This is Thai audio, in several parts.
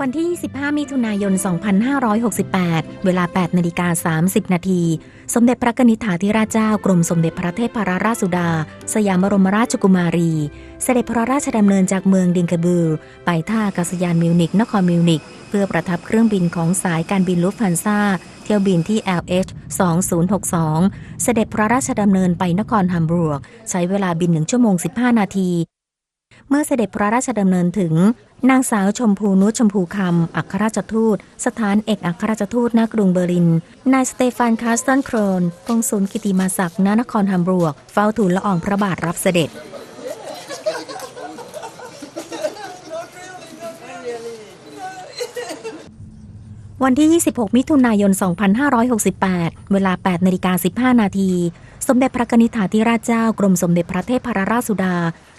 วันที่ 25 มิถุนายน 2568 เวลา 8 นาฬิกา 30 นาที สมเด็จพระนิธิถาธิราชเจ้ากรมสมเด็จพระเทพรราชสุดา สยามบรมราชกุมารี เสด็จพระราชดำเนินจากเมืองดิงกาบูร์ไปท่าอากาศยานมิวนิกนครมิวนิกเพื่อประทับเครื่องบินของสายการบินลุฟฮันซาเที่ยวบินที่ LH 2062 เสด็จพระราชดำเนินไปนครฮัมบูร์กใช้เวลาบิน 1 ชั่วโมง 15 นาที เมื่อเสด็จพระราชดำเนินถึง นางสาวชมพูนุชชมพูคำ อัครราชทูต สถานเอกอัครราชทูตณกรุงเบอร์ลิน นายสเตฟานคาสตันโครนกงสุลกิติมาศักดิ์ณนครฮัมบูร์กเฝ้าทูลละอองพระบาทรับเสด็จ วันที่ 26 มิถุนายน 2568 เวลา 8นาฬิกา15 นาที สมเด็จพระนิธิถาธิราชเจ้ากรมสมเด็จพระเทพรราชสุดา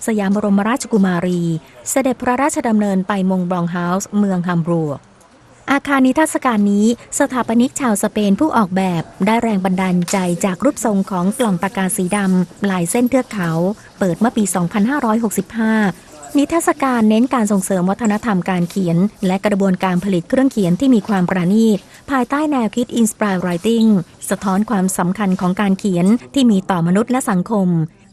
สยามบรมราชกุมารี เสด็จพระราชดำเนินไปมงบลองเฮาส์เมืองฮัมบูร์กอาคารนิทรรศการนี้สถาปนิกชาวสเปนผู้ออกแบบ ได้แรงบันดาลใจจากรูปทรงของกล่องปากกาสีดำลายเส้นเทือกเขา เปิดเมื่อปี 2565 นิทรรศการเน้นการส่งเสริมวัฒนธรรมการเขียน และกระบวนการผลิตเครื่องเขียนที่มีความประณีต ภายใต้แนวคิด Inspire Writing สะท้อนความสำคัญของการเขียนที่มีต่อมนุษย์และสังคม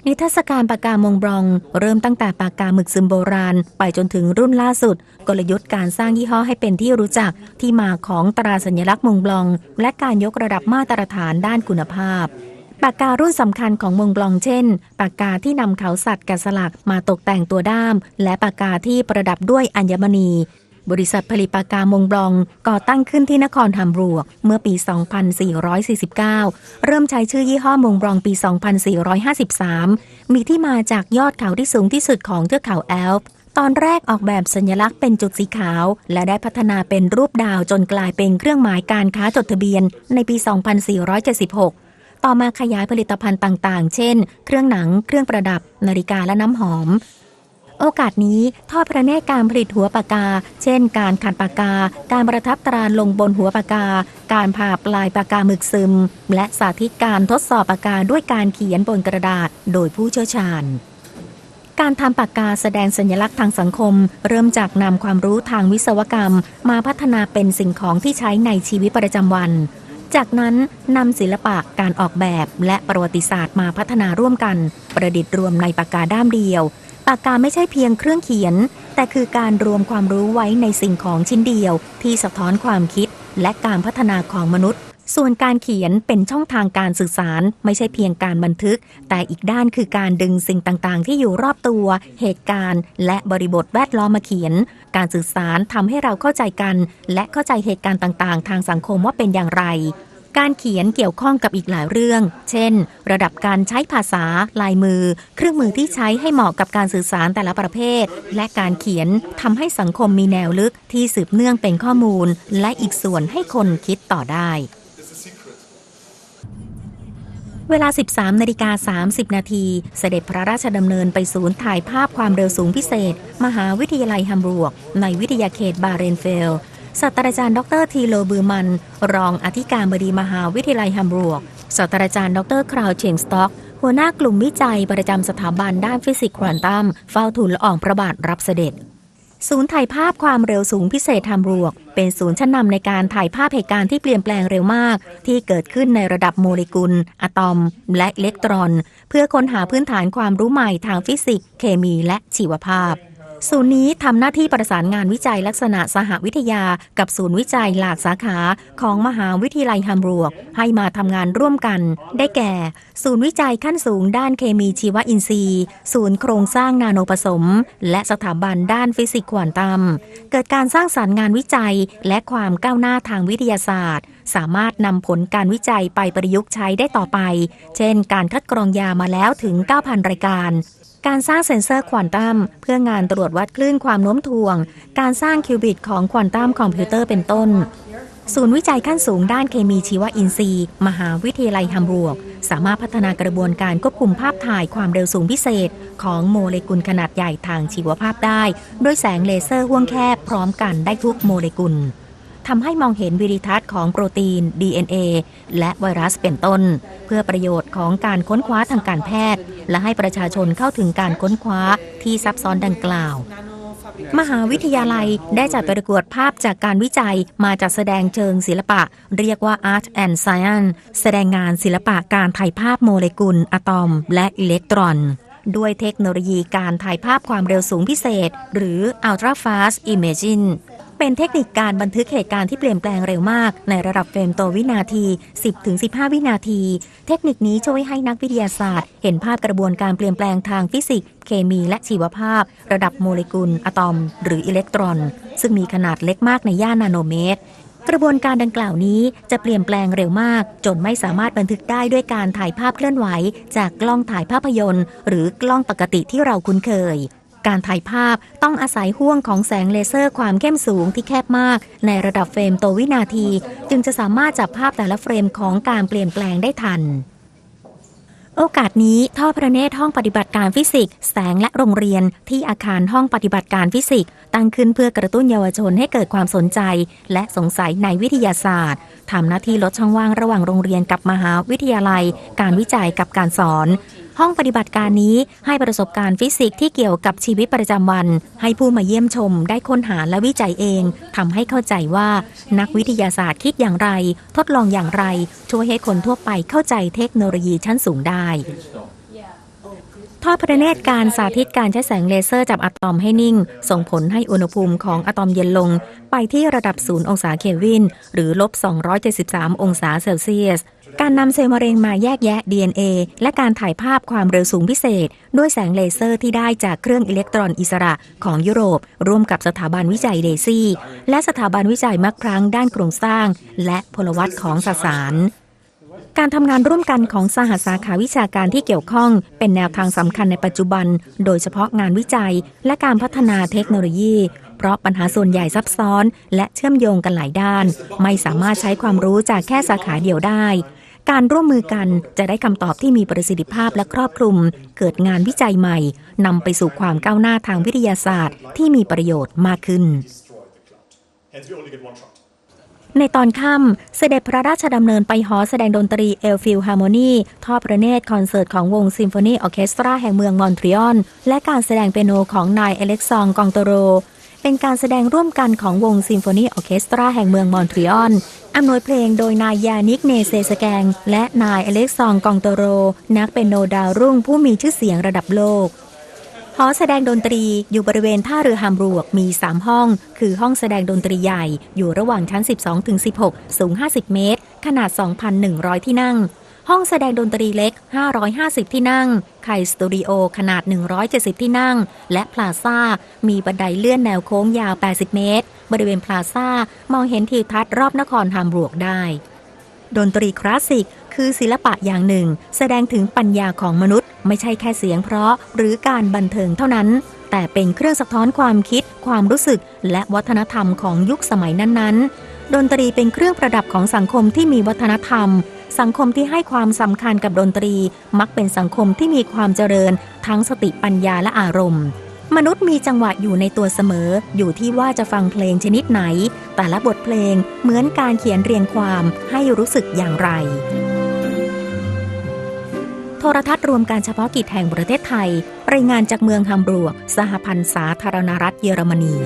นิทรรศการปากกามงบรอง เริ่มตั้งแต่ปากกาหมึกซึมโบราณ ไปจนถึงรุ่นล่าสุด กลยุทธ์การสร้างยี่ห้อให้เป็นที่รู้จักที่มาของตราสัญลักษณ์มงบลอง และการยกระดับมาตรฐานด้านคุณภาพ ปากการุ่นสำคัญของมงบลองเช่น ปากกาที่นำเขาสัตว์แกะสลักมาตกแต่งตัวด้าม และปากกาที่ประดับด้วยอัญมณี บริษัทผลิตปากกามงบลองก่อตั้งขึ้นที่นครฮัมบูร์กเมื่อปี 2449 เริ่มใช้ชื่อยี่ห้อมงบลองปี 2453 มีที่มาจากยอดเขาที่สูงที่สุดของเทือกเขาแอลป์ตอนแรกออกแบบสัญลักษณ์เป็นจุดสีขาว และได้พัฒนาเป็นรูปดาวจนกลายเป็นเครื่องหมายการค้าจดทะเบียนในปี 2476 ต่อมาขยายผลิตภัณฑ์ต่างๆ เช่น เครื่องหนัง เครื่องประดับ นาฬิกาและน้ำหอม โอกาสนี้ทอดพระเนตรการผลิตหัวปากกา เช่น การขัดปากกา การประทับตราลงบนหัวปากกา การผ่าปลายปากกาหมึกซึม และสาธิตการทดสอบปากกาด้วยการเขียนบนกระดาษ โดยผู้เชี่ยวชาญการทำปากกาแสดงสัญลักษณ์ทางสังคม เริ่มจากนำความรู้ทางวิศวกรรม มาพัฒนาเป็นสิ่งของที่ใช้ในชีวิตประจำวัน จากนั้นนำศิลปะการออกแบบและประวัติศาสตร์มาพัฒนาร่วมกัน ประดิษฐ์รวมในปากกาด้ามเดียวปากกาไม่ใช่เพียงเครื่องเขียน แต่คือการรวมความรู้ไว้ในสิ่งของชิ้นเดียว ที่สะท้อนความคิดและการพัฒนาของมนุษย์ ส่วนการเขียนเป็นช่องทางการสื่อสารไม่ใช่เพียงการบันทึก แต่อีกด้านคือการดึงสิ่งต่างๆ ที่อยู่รอบตัว เหตุการณ์ และบริบทแวดล้อมมาเขียน การสื่อสารทำให้เราเข้าใจกัน และเข้าใจเหตุการณ์ต่างๆ ทางสังคมว่าเป็นอย่างไรการเขียนเกี่ยวข้องกับอีกหลายเรื่อง เช่น ระดับการใช้ภาษา ลายมือ เครื่องมือที่ใช้ให้เหมาะกับการสื่อสารแต่ละประเภท และการเขียนทำให้สังคมมีแนวลึกที่สืบเนื่องเป็นข้อมูล และอีกส่วนให้คนคิดต่อได้ เวลา 13นาฬิกา30 นาที เสด็จพระราชดำเนินไปศูนย์ถ่ายภาพความเร็วสูงพิเศษ มหาวิทยาลัยฮัมบูร์ก ในวิทยาเขตบาเรนเฟลศาสตราจารย์ ดรทีโลบือมัน รองอธิการบดีมหาวิทยาลัยฮัมบูร์กศาสตราจารย์ ดรคราวเชงสต็อก หัวหน้ากลุ่มวิจัยประจำสถาบันด้านฟิสิกส์ควอนตัม เฝ้าทูลละอองพระบาทรับเสด็จ ศูนย์ถ่ายภาพความเร็วสูงพิเศษฮัมบูร์กเป็นศูนย์ชั้นนำในการถ่ายภาพเหตุการณ์ที่เปลี่ยนแปลงเร็วมาก ที่เกิดขึ้นในระดับโมเลกุล อะตอม และอิเล็กตรอน เพื่อค้นหาพื้นฐานความรู้ใหม่ทางฟิสิกส์ เคมีและชีวภาพ ศูนย์นี้ทำหน้าที่ประสานงานวิจัยลักษณะสหวิทยา กับศูนย์วิจัยหลากสาขาของมหาวิทยาลัยฮัมบูร์กให้มาทำงานร่วมกัน ได้แก่ ศูนย์วิจัยขั้นสูงด้านเคมีชีวอินทรีย์ ศูนย์โครงสร้างนาโนผสม และสถาบันด้านฟิสิกส์ควอนตัม เกิดการสร้างสารรค์งานวิจัย และความก้าวหน้าทางวิทยาศาสตร์ สามารถนำผลการวิจัยไปประยุกต์ใช้ได้ต่อไป เช่น การคัดกรองยามาแล้วถึง 9,000 รายการ การสร้างเซ็นเซอร์ควอนตัมเพื่องานตรวจวัดคลื่นความโน้มถ่วง การสร้างคิวบิตของควอนตัมคอมพิวเตอร์เป็นต้น ศูนย์วิจัยขั้นสูงด้านเคมีชีวอินทรีย์ มหาวิทยาลัยฮัมบูร์กสามารถพัฒนากระบวนการควบคุมภาพถ่ายความเร็วสูงพิเศษ ของโมเลกุลขนาดใหญ่ทางชีวภาพได้ ด้วยแสงเลเซอร์ห่วงแคบพร้อมกันได้ทุกโมเลกุล ทำให้มองเห็นวิริทัศน์ของโปรตีน DNA และไวรัสเป็นต้น เพื่อประโยชน์ของการค้นคว้าทางการแพทย์ และให้ประชาชนเข้าถึงการค้นคว้าที่ซับซ้อนดังกล่าวมหาวิทยาลัยได้จัดประกวดภาพจากการวิจัยมาจัดแสดงเชิงศิลปะ เรียกว่า Art and Science แสดงงานศิลปะการถ่ายภาพโมเลกุลอะตอม และอิเล็กตรอน ด้วยเทคโนโลยีการถ่ายภาพความเร็วสูงพิเศษ หรือ Ultra Fast Imaging เป็นเทคนิคการบันทึกเหตุการณ์ที่เปลี่ยนแปลงเร็วมาก ในระดับเฟรมต่อวินาที 10-15 วินาที เทคนิคนี้ช่วยให้นักวิทยาศาสตร์ เห็นภาพกระบวนการเปลี่ยนแปลงทางฟิสิกส์เคมีและชีวภาพ ระดับโมเลกุลอะตอม หรืออิเล็กตรอน ซึ่งมีขนาดเล็กมากในย่านนาโนเมตรกระบวนการดังกล่าวนี้จะเปลี่ยนแปลงเร็วมาก จนไม่สามารถบันทึกได้ด้วยการถ่ายภาพเคลื่อนไหว จากกล้องถ่ายภาพยนตร์ หรือกล้องปกติที่เราคุ้นเคย การถ่ายภาพต้องอาศัยห่วงของแสงเลเซอร์ความเข้มสูงที่แคบมาก ในระดับเฟรมต่อวินาที จึงจะสามารถจับภาพแต่ละเฟรมของการเปลี่ยนแปลงได้ทัน โอกาสนี้ท่อพระเนตรห้องปฏิบัติการฟิสิกส์แสงและโรงเรียนที่อาคารห้องปฏิบัติการฟิสิกส์ตั้งขึ้นเพื่อกระตุ้นเยาวชนให้เกิดความสนใจ และสงสัยในวิทยาศาสตร์ทำหน้าที่ลดช่องว่างระหว่างโรงเรียนกับมหาวิทยาลัย การวิจัยกับการสอน ห้องปฏิบัติการนี้ให้ประสบการณ์ฟิสิกส์ที่เกี่ยวกับชีวิตประจำวัน ให้ผู้มาเยี่ยมชมได้ค้นหาและวิจัยเองทำให้เข้าใจว่า นักวิทยาศาสตร์คิดอย่างไร ทดลองอย่างไร ช่วยให้คนทั่วไปเข้าใจเทคโนโลยีชั้นสูงได้ทอดพระเนตรการสาธิตการใช้แสงเลเซอร์จับอะตอมให้นิ่ง ส่งผลให้อุณหภูมิของอะตอมเย็นลง ไปที่ระดับ 0 องศาเคลวิน หรือลบ 273 องศาเซลเซียส การนำเซลล์มะเร็งมาแยกแยะ DNA และการถ่ายภาพความเร็วสูงพิเศษ ด้วยแสงเลเซอร์ที่ได้จากเครื่องอิเล็กตรอนอิสระของยุโรป ร่วมกับสถาบันวิจัยเดซี่ และสถาบันวิจัยมักครั้งด้านโครงสร้าง และพลวัตของสสารการทำงานร่วมกันของสหสาขาวิชาการที่เกี่ยวข้อง เป็นแนวทางสำคัญในปัจจุบัน โดยเฉพาะงานวิจัย และการพัฒนาเทคโนโลยี เพราะปัญหาส่วนใหญ่ซับซ้อน และเชื่อมโยงกันหลายด้าน ไม่สามารถใช้ความรู้จากแค่สาขาเดียวได้ การร่วมมือกันจะได้คำตอบที่มีประสิทธิภาพและครอบคลุม เกิดงานวิจัยใหม่นำไปสู่ความก้าวหน้าทางวิทยาศาสตร์ ที่มีประโยชน์มากขึ้น ในตอนค่ำเสด็จพระราชดำเนินไปหอแสดงดนตรีเอลฟิลฮาร์โมนีทอดพระเนตรคอนเสิร์ตของวงซิมโฟนีออเคสตราแห่งเมืองมอนทรีออลและการแสดงเปียโนของนายเอเล็กซองกองโตโร เป็นการแสดงร่วมกันของวงซิมโฟนีออเคสตราแห่งเมืองมอนทรีออลอำนวยเพลงโดยนายยานิกเนเซสแกง และนายอเล็กซองกองโตโร นักเปียโนดาวรุ่งผู้มีชื่อเสียงระดับโลกหอแสดงดนตรีอยู่บริเวณท่าเรือฮามบวกมี 3 ห้อง คือห้องแสดงดนตรีใหญ่ อยู่ระหว่างชั้น 12ถึง16 สูง 50 เมตร ขนาด 2,100 ที่นั่ง ห้องแสดงดนตรีเล็ก 550 ที่นั่ง ไข่สตูดิโอขนาด 170 ที่นั่ง และพลาซ่า มีบันไดเลื่อนแนวโค้งยาว 80 เมตร บริเวณพลาซ่ามองเห็นทิวทัศน์รอบนครฮามบวกได้ ดนตรีคลาสสิก คือศิลปะอย่างหนึ่ง แสดงถึงปัญญาของมนุษย์ ไม่ใช่แค่เสียงเพราะหรือการบันเทิงเท่านั้น แต่เป็นเครื่องสะท้อนความคิด ความรู้สึก และวัฒนธรรมของยุคสมัยนั้นๆ ดนตรีเป็นเครื่องประดับของสังคมที่มีวัฒนธรรม สังคมที่ให้ความสำคัญกับดนตรี มักเป็นสังคมที่มีความเจริญ ทั้งสติปัญญาและอารมณ์ มนุษย์มีจังหวะอยู่ในตัวเสมอ อยู่ที่ว่าจะฟังเพลงชนิดไหน แต่ละบทเพลงเหมือนการเขียนเรียงความให้รู้สึกอย่างไรโทรทัศน์รวมการเฉพาะกิจแห่งประเทศไทย รายงานจากเมืองฮัมบูรูกสหพันธ์สาธารณรัฐเยอรมนี